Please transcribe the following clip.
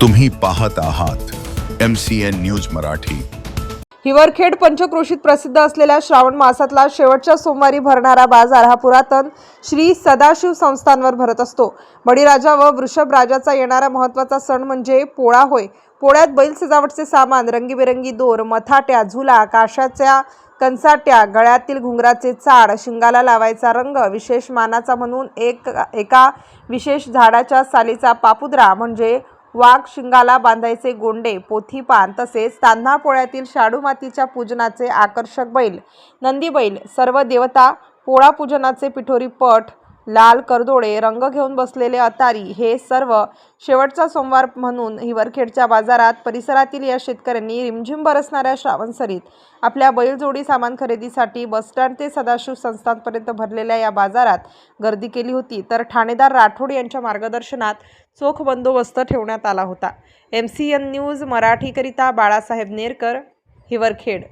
तुम्ही पाहत आहात M C N news Marathi. Hiwarkhed पंचक्रोशीत प्रसिद्ध असलेल्या श्रावण मासातला शेवटच्या सोमवारी भरणारा बाजार हा पुरातन श्री सदाशिव संस्थांवर भरत असतो. बळीराजा व वृषभ राजाचा येणारा महत्त्वाचा सण म्हणजे पोळा होय. पोळ्यात बैल सजावटचे सामान रंगीबेरंगी दोर मथाट्या झुला काशाच्या कंसाट्या गळ्यातील घुंगराचे चाड शिंगाला लावायचा रंग विशेष मानाचा म्हणून एक एका विशेष झाडाच्या सालीचा पापुद्रा म्हणजे वाघ शिंगाला बांधायचे गोंडे पोथीपान तसेच तान्हा पोळ्यातील शाडू मातीच्या पूजनाचे आकर्षक बैल नंदी बैल सर्व देवता पोळा पूजनाचे पिठोरी पट लाल करदोडे रंग घेऊन बसलेले अतारी हे सर्व शेवटचा सोमवार म्हणून हिवरखेडच्या बाजारात परिसरातील या शेतकऱ्यांनी रिमझिम बरसणाऱ्या श्रावणसरीत आपल्या बैलजोडी सामान खरेदीसाठी बसस्टँड ते सदाशिव संस्थांपर्यंत भरलेल्या या बाजारात गर्दी केली होती. तर ठाणेदार राठोड यांच्या मार्गदर्शनात चोख बंदोबस्त ठेवण्यात आला होता. एम सी एन न्यूज मराठीकरिता बाळासाहेब नेरकर हिवरखेड.